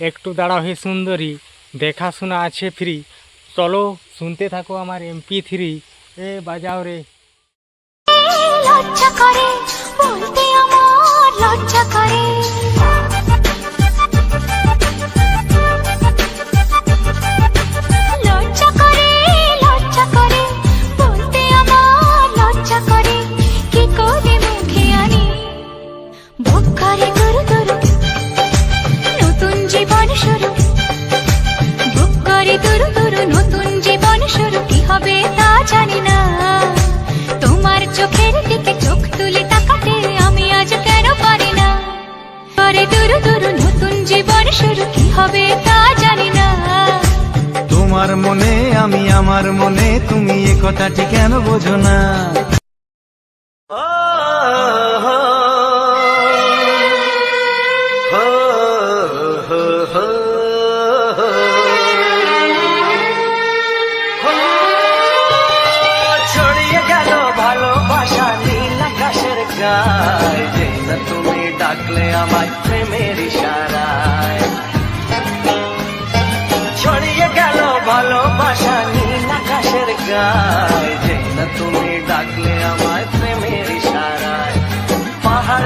একটু দাঁড়াও হে সুন্দরী, দেখাশোনা আছে ফ্রি চলো, শুনতে থাকো আমার এমপি থ্রি এ, বাজাও রে। লজ্জা করে, বলতে আমার লজ্জা করে। হবে তা জানি না। তোমার চোখের দিকে চোখ তুলে তাকাতে আমি আজ কেন পারি না? পরে দুরু দুরু নতুন জীবন শুরু কি হবে তা জানি না। তোমার মনে, আমি আমার মনে, তুমি এ কথাটি কেন বোঝো না?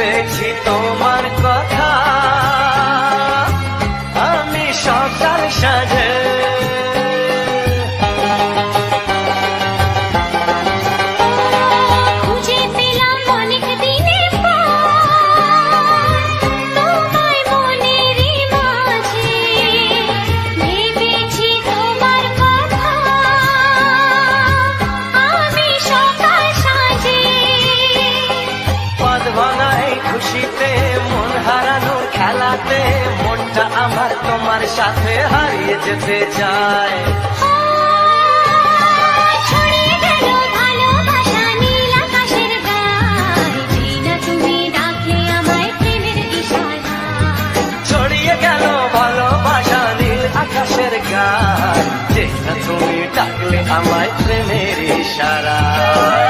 ভেবেছি তোমার না তুমি ডাকলে আমায় প্রেমের ইশারায়।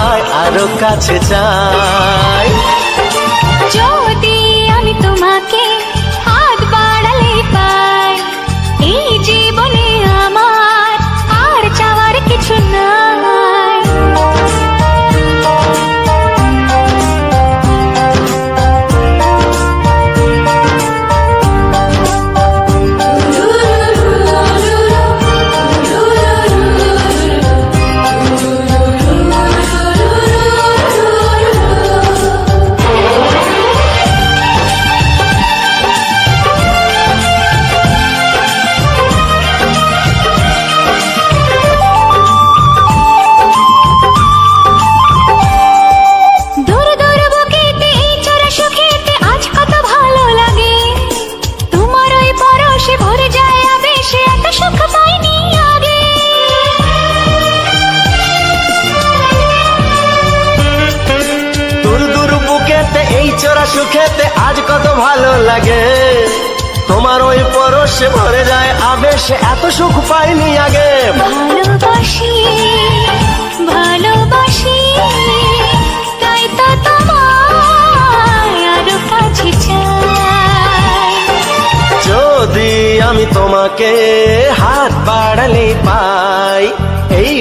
কাছে চাই।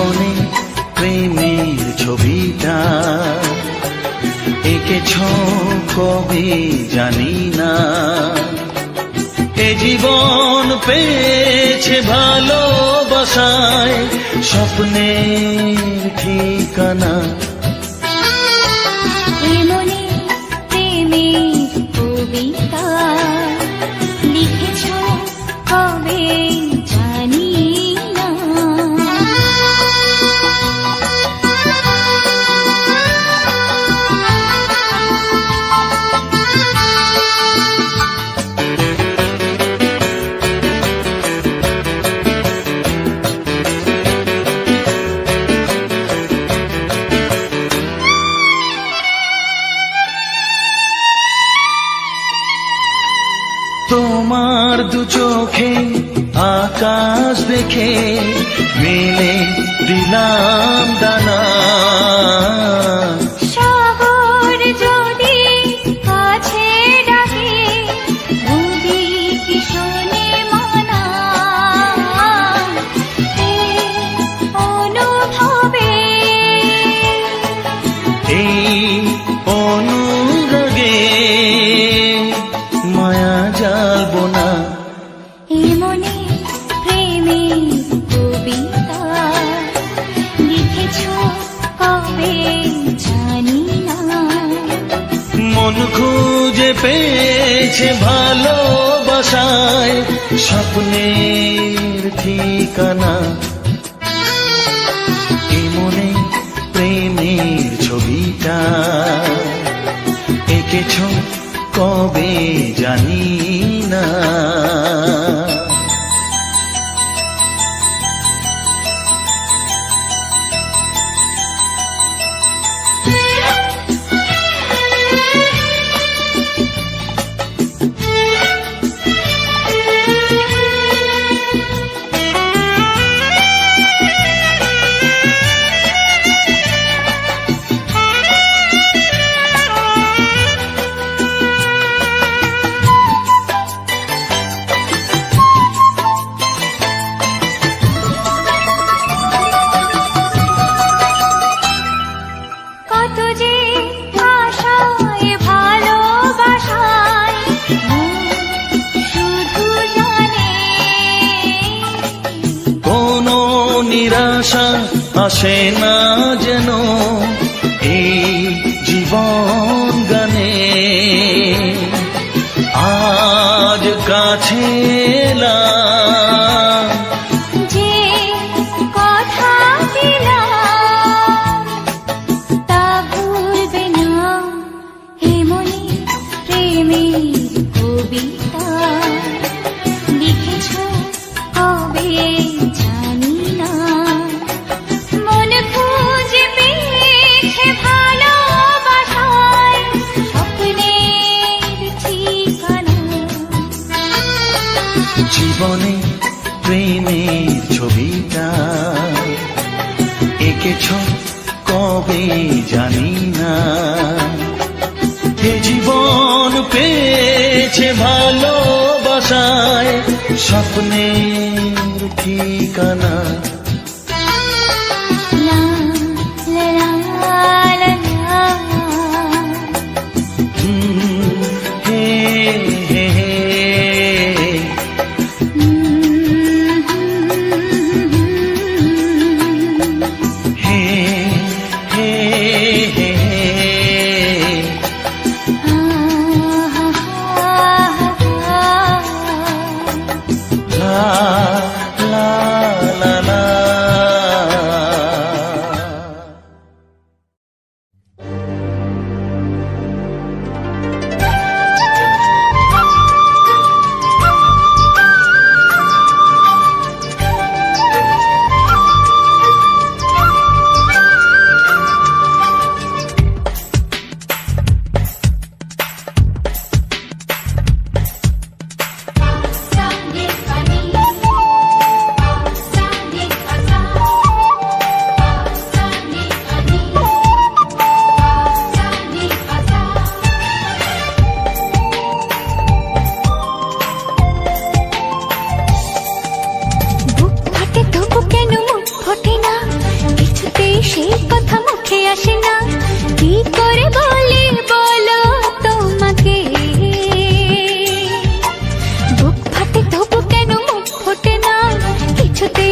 জীবনে প্রেমের ছবিটা। একেছ কবে জানি না। এ জীবন পেয়েছে ভালোবাসায় স্বপ্নের ঠিকানা তোমার দু চোখে আকাশ দেখে মেলে দিলাম দানা। পেয়েছে ভালোবাসায় স্বপ্নের ঠিক আসে না যেন এই জীবন। রেখেছ কবে জানি না। হে জীবন পেয়েছে ভালোবাসায় স্বপ্নের ঠিকানা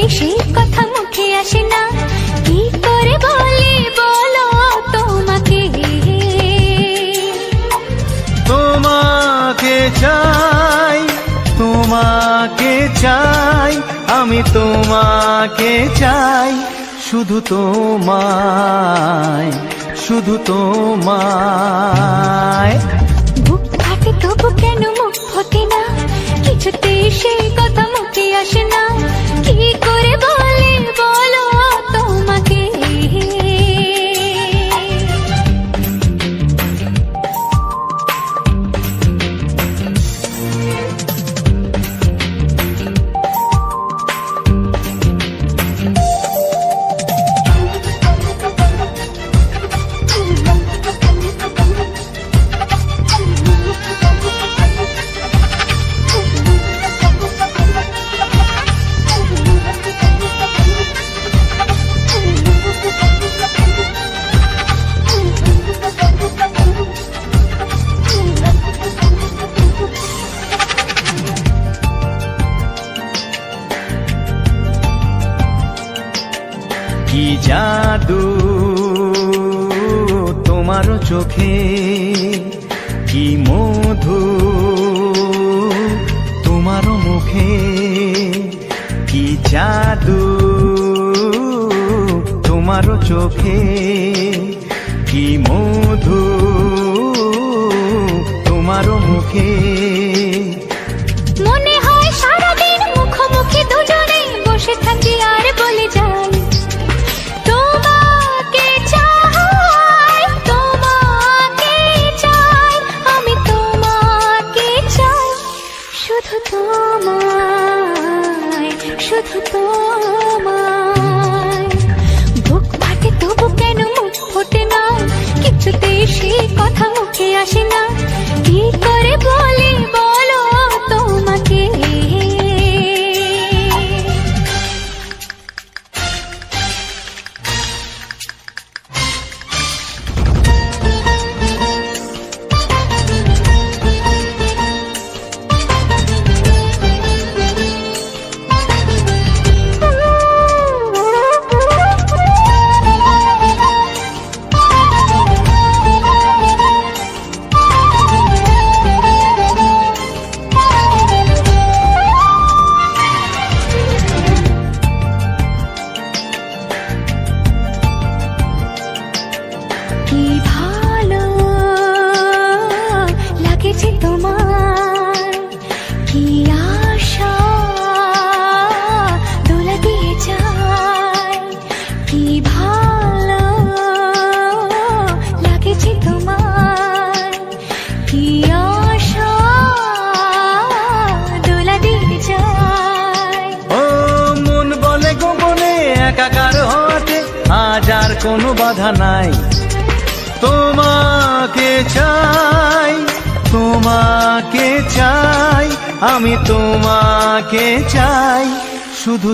সেই কথা মুখে আসে না। কি করে বলি বলো তোমাকে? তোমাকে চাই তোমাকে চাই আমি তোমাকে চাই শুধু তোমায় শুধু তোমায়। বুক ফাটে তবু কেন মুখ ফোটে না? কিছুতে সেই চোখে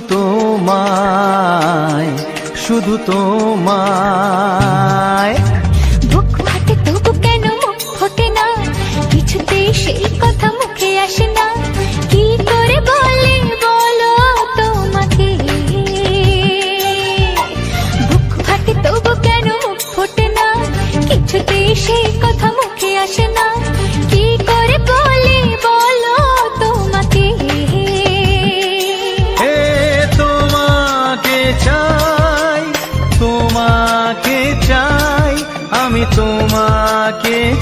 তোমায় শুধু তোমায়।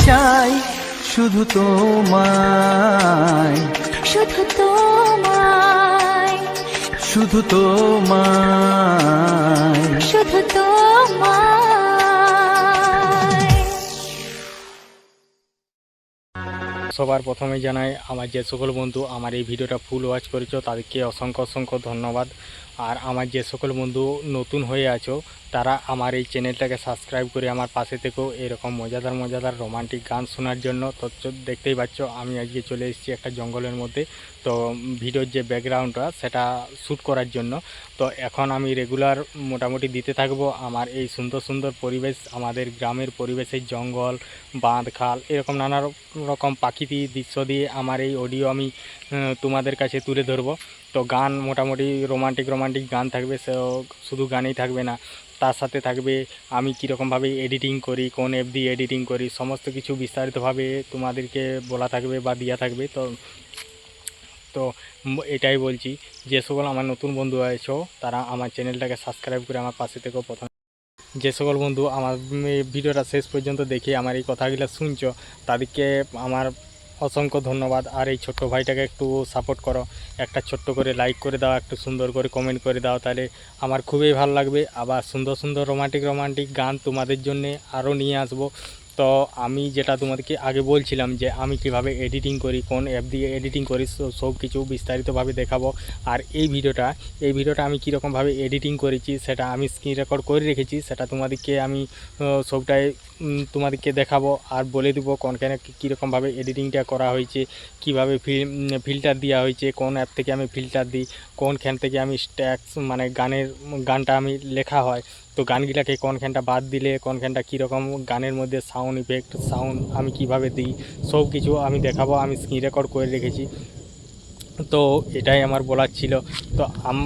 চাই শুধু তোমায়। শুধু তোমায়। শুধু তোমায়। শুধু তোমায়। সবার প্রথমে জানাই আমার যে সকল বন্ধু আমার এই ভিডিওটা ফুল ওয়াচ করেছ তাদেরকে অসংখ্য অসংখ্য ধন্যবাদ। আর আমার যে সকল বন্ধু নতুন হয়ে আছো, তারা আমার এই চ্যানেলটাকে সাবস্ক্রাইব করে আমার পাশে থেকেও এরকম মজাদার মজাদার রোমান্টিক গান শোনার জন্য। তো দেখতেই পাচ্ছ, আমি আজকে চলে এসেছি একটা জঙ্গলের মধ্যে। তো ভিডিওর যে ব্যাকগ্রাউন্ডটা সেটা শ্যুট করার জন্য। তো এখন আমি রেগুলার মোটামুটি দিতে থাকব। আমার এই সুন্দর সুন্দর পরিবেশ, আমাদের গ্রামের পরিবেশের জঙ্গল বাঁধ খাল এরকম নানা রকম প্রাকৃতিক দৃশ্য দিয়ে আমার এই অডিও আমি তোমাদের কাছে তুলে ধরবো। তো গান মোটামুটি রোমান্টিক রোমান্টিক গান থাকবে, সে শুধু গানেই থাকবে না, তার সাথে থাকবে আমি কীরকমভাবে এডিটিং করি, কোন অ্যাপ দিয়ে এডিটিং করি, সমস্ত কিছু বিস্তারিতভাবে তোমাদেরকে বলা থাকবে বা দেওয়া থাকবে, তো তো এটাই বলছি যে সকল আমার নতুন বন্ধু আছো, তারা আমার চ্যানেলটাকে সাবস্ক্রাইব করে আমার পাশে থেকেও প্রথম। যে সকল বন্ধু আমার ভিডিওটা শেষ পর্যন্ত দেখে আমার এই কথাগুলো শুনছো, তাদেরকে আমার অসংখ্য ধন্যবাদ। আর এই ছোট্ট ভাইটাকে একটু সাপোর্ট করো। একটা ছোট্ট করে লাইক করে দাও, একটু সুন্দর করে কমেন্ট করে দাও, তাহলে আমার খুবই ভালো লাগবে। আবার সুন্দর সুন্দর রোমান্টিক রোমান্টিক গান তোমাদের জন্যে আরও নিয়ে আসব। তো আমি যেটা তোমাদেরকে আগে বলছিলাম যে আমি কীভাবে এডিটিং করি, কোন অ্যাপ দিয়ে এডিটিং করি সব কিছু বিস্তারিতভাবে দেখাবো। আর এই ভিডিওটা এই ভিডিওটা আমি কীরকমভাবে এডিটিং করেছি সেটা আমি স্ক্রিন রেকর্ড করে রেখেছি, সেটা তোমাদেরকে আমি সবটাই তোমাদেরকে দেখাবো আর বলে দেবো কোনখানে কীরকমভাবে এডিটিংটা করা হয়েছে, কীভাবে ফিল্টার দেওয়া হয়েছে, কোন অ্যাপ থেকে আমি ফিল্টার দিই কোনখান থেকে আমি স্ট্যাক্স মানে গানের, গানটা আমি লেখা হয় তো গানগুলাকে কোনখানটা বাদ দিলে কোনখানটা কীরকম গানের মধ্যে সাউন্ড ইফেক্ট সাউন্ড আমি কীভাবে দিই, সব কিছু আমি দেখাবো, আমি স্ক্রিন রেকর্ড করে রেখেছি। তো এটাই আমার বলার ছিল। তো আম,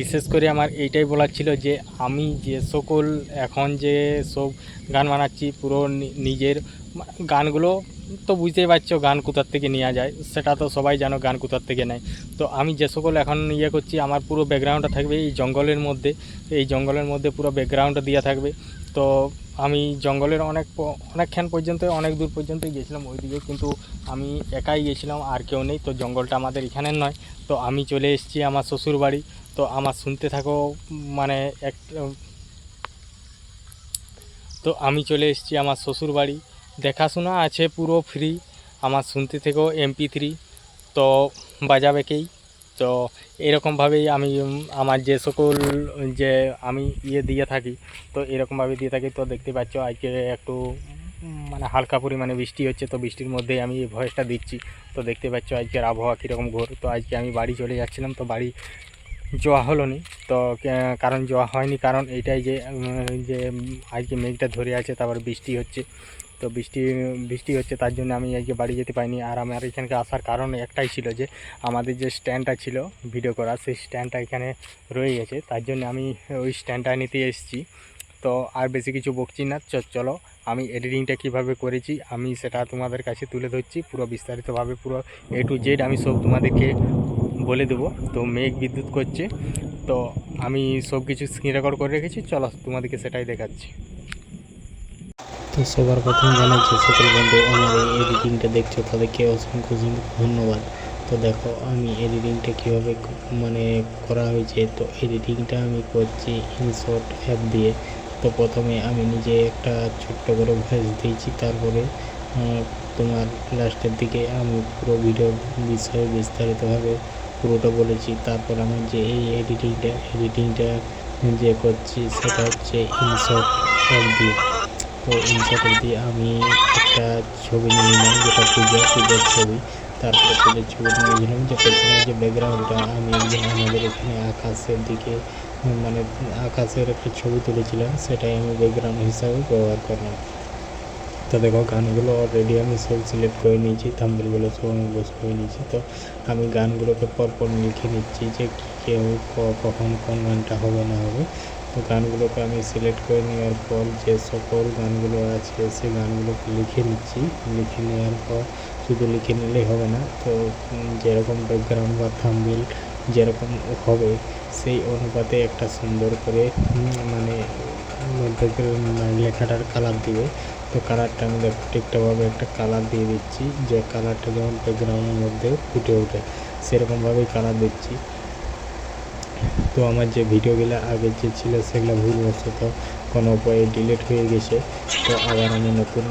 বিশেষ করে আমার এইটাই বলার ছিল যে আমি যে সকল, এখন যে সব গান বানাচ্ছি, পুরো নিজের গানগুলো তো বুঝতেই পারছ গান কোথার থেকে নেওয়া যায়। সেটা তো সবাই জানো গান কোথার থেকে নেয়। তো আমি যে সকল এখন ইয়ে করছি, আমার পুরো ব্যাকগ্রাউন্ডটা থাকবে এই জঙ্গলের মধ্যে। এই জঙ্গলের মধ্যে পুরো ব্যাকগ্রাউন্ডটা দেওয়া থাকবে। তো আমি জঙ্গলের অনেক অনেকক্ষণ পর্যন্ত, অনেক দূর পর্যন্ত গেছিলাম ওইদিকে, কিন্তু আমি একাই গেছিলাম, আর কেউ নেই। তো জঙ্গলটা আমাদের এখানের নয়। তো আমি চলে এসেছি আমার শ্বশুর বাড়ি তো আমার শুনতে থাকো মানে এক, তো আমি চলে এসেছি আমার শ্বশুর বাড়ি দেখাশোনা আছে পুরো ফ্রি আমার শুনতে থেকেও এমপি থ্রি তো বাজাবেকেই তো এরকমভাবেই আমি আমার যে সকল, যে আমি ইয়ে দিয়ে থাকি, তো এরকমভাবে দিয়ে থাকি, তো দেখতে পাচ্ছ আজকে একটু মানে হালকা পরিমাণে বৃষ্টি হচ্ছে, তো বৃষ্টির মধ্যেই আমি এই ভয়েসটা দিচ্ছি। তো দেখতে পাচ্ছ আজকের আবহাওয়া কীরকম ঘোর, তো আজকে আমি বাড়ি চলে যাচ্ছিলাম, তো বাড়ি যাওয়া হলো নি তো কারণ যাওয়া হয়নি, কারণ এইটাই যে যে, আজকে মেঘটা ধরে আছে, তারপর বৃষ্টি হচ্ছে। তো বৃষ্টি বৃষ্টি হচ্ছে, তার জন্য আমি আজকে বাড়ি যেতে পারিনি। আর আমার এখানকে আসার কারণ একটাই ছিল যে, আমাদের যে স্ট্যান্ডটা ছিল ভিডিও করার, সেই স্ট্যান্ডটা এখানে রয়ে গেছে। তার জন্য আমি ওই স্ট্যান্ডটা নিতে এসেছি। তো আর বেশি কিছু বকছি না। চলো, আমি এডিটিংটা কীভাবে করেছি, আমি সেটা তোমাদের কাছে তুলে ধরছি। পুরো বিস্তারিতভাবে, পুরো এ টু জেড আমি সব তোমাদেরকে বলে দেবো। তো মেঘ বিদ্যুৎ করছে। তো আমি সব কিছু স্ক্রিন রেকর্ড করে রেখেছি। চলো তোমাদেরকে সেটাই দেখাচ্ছি। তো সবার প্রথম জানাচ্ছি সকল বন্ধু, আমার এই এডিটিংটা দেখছ তাদেরকে অসংখ্য অসংখ্য ধন্যবাদ। তো দেখো, আমি এডিটিংটা কীভাবে মানে করা হয়েছে, তো এডিটিংটা আমি করছি ইনশট অ্যাপ দিয়ে। তো প্রথমে আমি নিজে একটা ছোট্ট করে ভয়েস দিয়েছি, তারপরে তোমার লাস্টের দিকে আমি পুরো ভিডিও বিষয়ে বিস্তারিতভাবে পুরোটা বলেছি। তারপর আমি যে এই এডিটিংটা এডিটিংটা যে করছি, সেটা হচ্ছে ইনশট অ্যাপ দিয়ে। তো ইনসার্টের দিয়ে আমি একটা ছবি নিয়ে নিলাম, যেটা পুজো, পুজোর ছবি। তারপরে পুজোর ছবি নিয়ে নিলাম, যে পেছনে যে ব্যাকগ্রাউন্ডটা আমি আমাদের এখানে আকাশের দিকে মানে আকাশের একটা ছবি তুলেছিলাম, সেটাই আমি ব্যাকগ্রাউন্ড হিসাবে ব্যবহার করলাম। তো দেখো, গানগুলো অলরেডি আমি সব সিলেক্ট করে নিয়েছি থাম্বেলগুলো সব আমি বস করে নিয়েছি। তো আমি গানগুলোকে পরপর লিখে নিচ্ছি যে কী, কখন কোন গানটা হবে, না হবে। গানগুলোকে আমি সিলেক্ট করে নেওয়ার পর যে সকল গানগুলো আছে সেই গানগুলোকে লিখে নিচ্ছি। লিখে নেওয়ার পর শুধু লিখে নিলেই হবে না তো যেরকম ব্যাকগ্রাউন্ড বা থামবিল যেরকম হবে সেই অনুপাতে একটা সুন্দর করে উম, মানে লেখাটার কালার দিবে তো কালারটা আমি দেখো ঠিকঠাকভাবে একটা কালার দিয়ে দিচ্ছি। যে কালারটা যেমন ব্যাকগ্রাউন্ডের মধ্যে ফুটে ওঠে সেরকমভাবেই কালার দিচ্ছি। তো আমার যে ভিডিওগুলো আগে যে ছিল সেগুলো ভুলবশত কোনো উপায়ে ডিলিট হয়ে গেছে। তো আবার আমি নতুন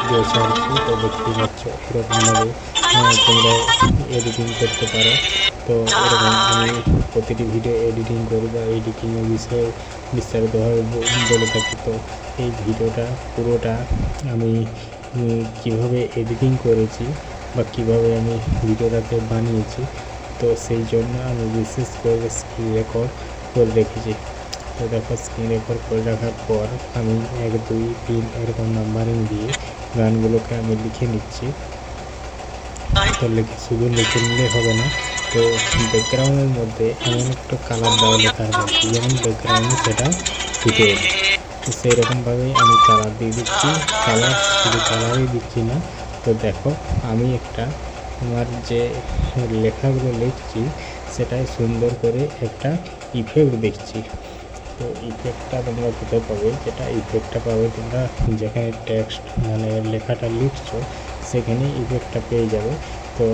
ভিডিও ছাড়ছি, তো দেখতেই পাচ্ছ এরকমভাবে তোমরা এডিটিং করতে পারো। তো এরকম আমি প্রতিটি ভিডিও এডিটিং করি বা এডিটিংয়ের বিষয়ে বিস্তারিতভাবে বলে থাকি। তো এই ভিডিওটা, পুরোটা আমি কীভাবে এডিটিং করেছি বা কীভাবে আমি ভিডিওটাকে বানিয়েছি তো সেই জন্য আমি বিশেষ করে স্ক্রিন রেকর্ড করে রেখেছি। তো দেখো স্ক্রিন রেকর্ড করে রাখার পর আমি এক, দুই, তিন এরকম নাম্বারিং দিয়ে গানগুলোকে আমি লিখে নিচ্ছি। তো লিখে, শুধু লিখে নিলে হবে না, তো ব্যাকগ্রাউন্ডের মধ্যে এমন একটা কালার দেওয়া লেখা আছে, যেমন ব্যাকগ্রাউন্ডে সেটা ফুটে ওঠে তো সেই রকমভাবেই আমি কালার দিয়ে দিচ্ছি। কালার শুধু কালারই দিচ্ছি না। তো দেখো, আমি একটা আমার যে লেখাগুলো লিখছি, সেটাই সুন্দর করে একটা ইফেক্ট দেখছি। তো ইফেক্টটা তোমরা কোথায় পাবে? যেটা ইফেক্টটা পাবে তোমরা যেখানে টেক্সট মানে লেখাটা লিখছো, সেখানে ইফেক্টটা পেয়ে যাবে। তো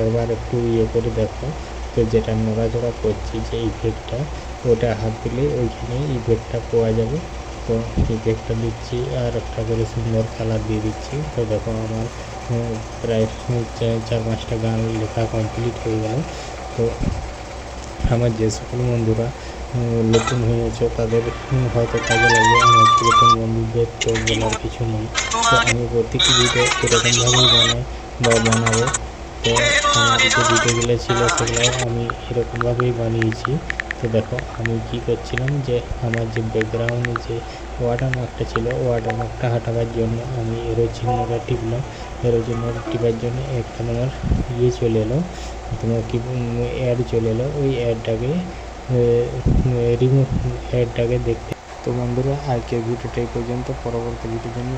একবার একটু ইয়ে করে দেখো। তো যেটা নড়াচড়া করছি যে ইফেক্টটা ওটা হাত দিলে ওইখানে ইফেক্টটা পাওয়া যাবে। তো ইফেক্টটা দিচ্ছি আর একটা করে সুন্দর কালার দিয়ে দিচ্ছি। তো দেখো আমার প্রায় চার- চার পাঁচটা গান লেখা কমপ্লিট হয়ে গেল। তো আমার যে সকল বন্ধুরা নতুন হয়েছে, তাদের হয়তো কাজে লাগবে। আমার পুরাতন বন্ধুদের তো বলার কিছু নেই। তো আমি প্রত্যেকটি ভিডিও এরকমভাবেই বানাই বা বানাবো, তো আমার যে ভিডিওগুলো ছিল সেগুলো আমি এরকমভাবেই বানিয়েছি। তো দেখো, আমি কি করছিলাম যে আমার যে ব্যাকগ্রাউন্ডে যে ওয়াটার মার্কটা ছিল ওয়াটার মার্কটা হাঁটাবার জন্য আমি এরো চিহ্নটা টিপলাম। এরো চিহ্ন টিপার জন্য একটা তোমার ইয়ে চলে এলো, তোমার কি অ্যাড চলে এলো। ওই অ্যাডটাকে রিমুভ অ্যাডটাকে দেখতে। তো বন্ধুরা, আজকের ভিডিওটা এই পর্যন্ত। পরবর্তী ভিডিওর জন্য